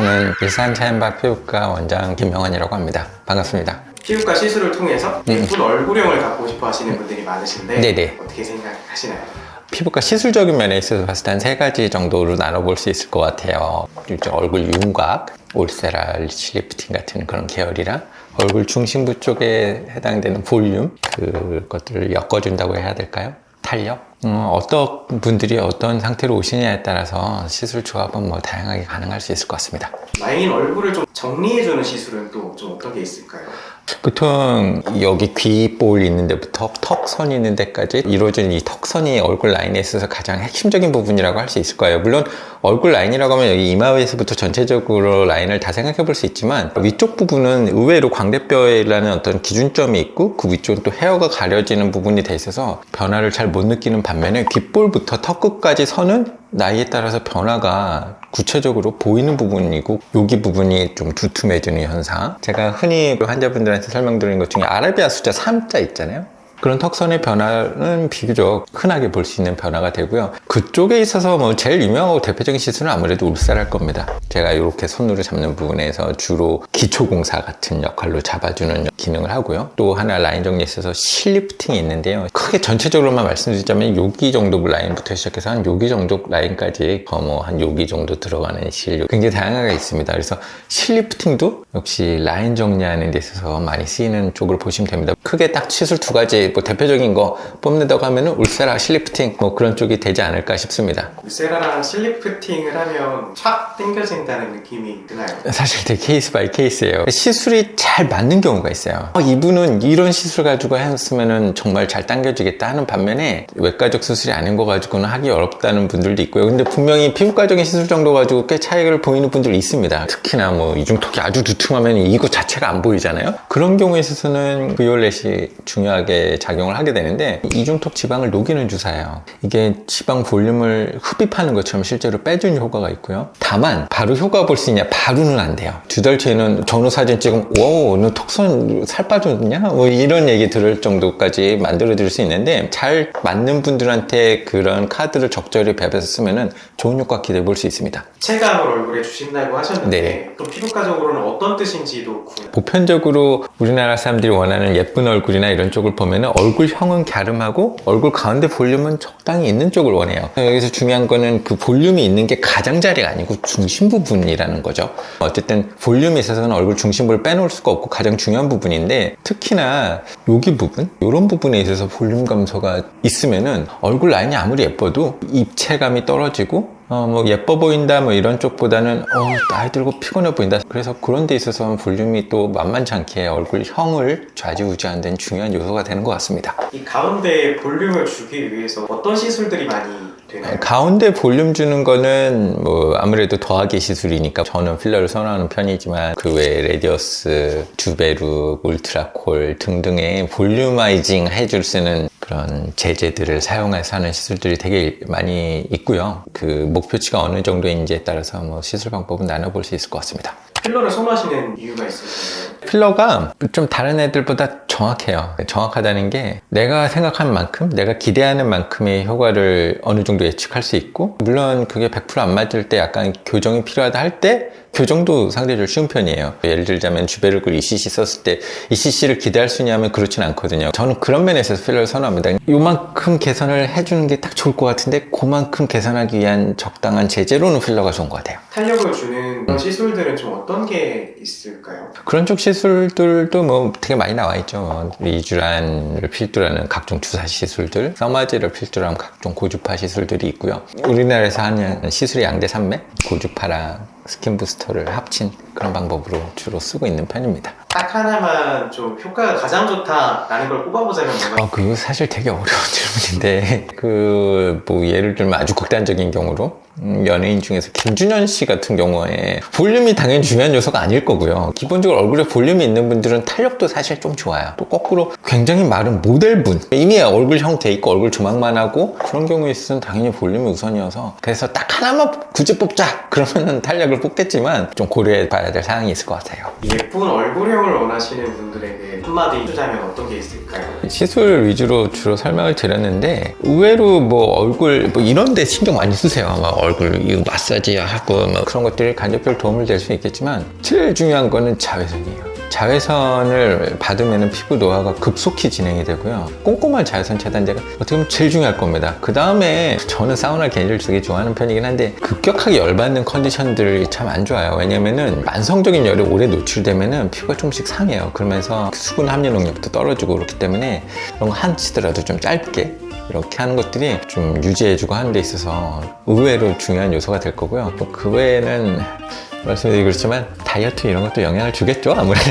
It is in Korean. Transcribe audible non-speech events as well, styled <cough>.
저는 일산 차인바 피부과 원장 김명환이라고 합니다. 반갑습니다. 피부과 시술을 통해서 음. 예쁜 얼굴형을 갖고 싶어 하시는 분들이 많으신데 네네. 어떻게 생각하시나요? 피부과 시술적인 면에 있어서 봤을 때 한 세 가지 정도로 나눠볼 수 있을 것 같아요. 일종 얼굴 윤곽, 올세라, 실리프팅 같은 그런 계열이랑 얼굴 중심부 쪽에 해당되는 볼륨 그것들을 엮어준다고 해야 될까요? 탄력? 음, 어떤 분들이 어떤 상태로 오시냐에 따라서 시술 조합은 뭐 다양하게 가능할 수 있을 것 같습니다. 라인 얼굴을 좀 정리해주는 시술은 또 좀 어떤 게 있을까요? 보통 여기 귀볼 있는 데부터 턱선 있는 데까지 이루어지는 이 턱선이 얼굴 라인에 있어서 가장 핵심적인 부분이라고 할 수 있을 거예요. 물론 얼굴 라인이라고 하면 여기 이마에서부터 전체적으로 라인을 다 생각해 볼 수 있지만 위쪽 부분은 의외로 광대뼈라는 어떤 기준점이 있고 그 위쪽은 또 헤어가 가려지는 부분이 돼 있어서 변화를 잘 못 느끼는 반면에 귓볼부터 턱 끝까지 선은 나이에 따라서 변화가 구체적으로 보이는 부분이고 여기 부분이 좀 두툼해지는 현상. 제가 흔히 환자분들한테 설명드리는 것 중에 아라비아 숫자 3자 있잖아요 그런 턱선의 변화는 비교적 흔하게 볼 수 있는 변화가 되고요. 그쪽에 있어서 뭐 제일 유명하고 대표적인 시술은 아무래도 울살할 겁니다. 제가 이렇게 손으로 잡는 부분에서 주로 기초공사 같은 역할로 잡아주는 기능을 하고요. 또 하나 라인 정리에 있어서 실리프팅이 있는데요. 크게 전체적으로만 말씀드리자면 여기 정도 라인부터 시작해서 한 여기 정도 라인까지 뭐한 여기 정도 들어가는 실 굉장히 다양하게 있습니다. 그래서 실리프팅도 역시 라인 정리하는 데 있어서 많이 쓰이는 쪽으로 보시면 됩니다. 크게 딱 시술 두 가지 뭐 대표적인 거 뽑는다고 하면은 울세라 실리프팅 뭐 그런 쪽이 되지 않을까 싶습니다. 세라랑 실리프팅을 하면 촥 당겨진다는 느낌이 드나요? 사실 되게 케이스 바이 케이스예요. 시술이 잘 맞는 경우가 있어요. 어, 이분은 이런 시술 가지고 했으면은 정말 잘 당겨지겠다 하는 반면에 외과적 수술이 아닌 거 가지고는 하기 어렵다는 분들도 있고요. 근데 분명히 피부과적인 시술 정도 가지고 꽤 차이를 보이는 분들이 있습니다. 특히나 뭐 이중턱이 아주 두툼하면 이거 자체가 안 보이잖아요. 그런 경우에 있어서는 비올렛이 중요하게 작용을 하게 되는데 이중턱 지방을 녹이는 주사예요. 이게 지방 볼륨을 흡입하는 것처럼 실제로 빼주는 효과가 있고요. 다만 바로 효과 볼 수 있냐? 바로는 안 돼요. 두 달째는 전후 사진 찍으면 오, 너 턱선 살 빠졌냐? 뭐 이런 얘기 들을 정도까지 만들어 드릴 수 있는데 잘 맞는 분들한테 그런 카드를 적절히 배배서 쓰면은 좋은 효과 기대해 볼 수 있습니다. 체감을 얼굴에 주신다고 하셨는데 네. 또 피부과적으로는 어떤 뜻인지도 궁금해요. 보편적으로 우리나라 사람들이 원하는 예쁜 얼굴이나 이런 쪽을 보면 얼굴형은 갸름하고 얼굴 가운데 볼륨은 적당히 있는 쪽을 원해요. 여기서 중요한 거는 그 볼륨이 있는 게 가장자리가 아니고 중심 부분이라는 거죠. 어쨌든 볼륨이 있어서는 얼굴 중심부를 빼놓을 수가 없고 가장 중요한 부분인데 특히나 여기 부분, 이런 부분에 있어서 볼륨 감소가 있으면은 얼굴 라인이 아무리 예뻐도 입체감이 떨어지고 어, 뭐, 예뻐 보인다, 뭐, 이런 쪽보다는, 어, 나이 들고 피곤해 보인다. 그래서 그런 데 있어서 볼륨이 또 만만치 않게 얼굴형을 좌지우지하는 데는 중요한 요소가 되는 것 같습니다. 이 가운데 볼륨을 주기 위해서 어떤 시술들이 많이? 가운데 볼륨 주는 거는 뭐 아무래도 더하기 시술이니까 저는 필러를 선호하는 편이지만 그 외에 레디어스, 주베루, 울트라콜 등등의 볼륨아이징 해줄 수 있는 그런 제제들을 사용해서 하는 시술들이 되게 많이 있고요. 그 목표치가 어느 정도인지에 따라서 뭐 시술 방법은 나눠볼 수 있을 것 같습니다. 필러를 선호하시는 이유가 있으신가요? 필러가 좀 다른 애들보다 정확해요. 정확하다는 게 내가 생각한 만큼, 내가 기대하는 만큼의 효과를 어느 정도 예측할 수 있고, 물론 그게 100%안 맞을 때 약간 교정이 필요하다 할 때, 교정도 상대적으로 쉬운 편이에요. 예를 들자면 주베르글 ECC 썼을 때 ECC를 기대할 수 있냐면 그렇진 않거든요. 저는 그런 면에서 필러를 선호합니다. 요만큼 개선을 해주는 게 딱 좋을 것 같은데 그만큼 개선하기 위한 적당한 제재로는 필러가 좋은 것 같아요. 탄력을 주는 그런 시술들은 좀 어떤 게 있을까요? 그런 쪽 시술들도 뭐 되게 많이 나와 있죠. 리쥬란을 필두로 하는 각종 주사 시술들, 써마지를 필두로 하는 각종 고주파 시술들이 있고요. 우리나라에서 하는 시술의 양대 산맥, 고주파랑 스킨 부스터를 합친 그런 방법으로 주로 쓰고 있는 편입니다. 딱 하나만 좀 효과가 가장 좋다라는 걸 꼽아보자면 뭔가 어, 그거 사실 되게 어려운 <laughs> 질문인데, 그, 뭐, 예를 들면 아주 극단적인 경우로, 음, 연예인 중에서 김준현 씨 같은 경우에 볼륨이 당연히 중요한 요소가 아닐 거고요. 기본적으로 얼굴에 볼륨이 있는 분들은 탄력도 사실 좀 좋아요. 또 거꾸로 굉장히 마른 모델분, 이미 얼굴형 돼 있고 얼굴 조망만 하고 그런 경우에 있어서는 당연히 볼륨이 우선이어서 그래서 딱 하나만 굳이 뽑자! 그러면은 탄력을 뽑겠지만 좀 고려해 봐야 될 사항이 있을 것 같아요. 예쁜 얼굴형을 원하시는 분들에게 한마디 해주자면 어떤 게 있을까요? 시술 위주로 주로 설명을 드렸는데 의외로 뭐 얼굴 뭐 이런 데 신경 많이 쓰세요. 막 얼굴 이 마사지 하고 뭐 그런 것들이 간접적으로 도움을 될 수 있겠지만 제일 중요한 거는 자외선이에요. 자외선을 받으면 피부 노화가 급속히 진행이 되고요. 꼼꼼한 자외선 차단제가 어떻게 보면 제일 중요할 겁니다. 그 다음에 저는 사우나 개인적으로 되게 좋아하는 편이긴 한데 급격하게 열받는 컨디션들이 참 안 좋아요. 왜냐면은 만성적인 열에 오래 노출되면은 피부가 조금씩 상해요. 그러면서 수분 함유 능력도 떨어지고 그렇기 때문에 그런 거 한치더라도 좀 짧게 이렇게 하는 것들이 좀 유지해주고 하는 데 있어서 의외로 중요한 요소가 될 거고요. 또그 외에는 말씀드리기 그렇지만 다이어트 이런 것도 영향을 주겠죠 아무래도 <laughs>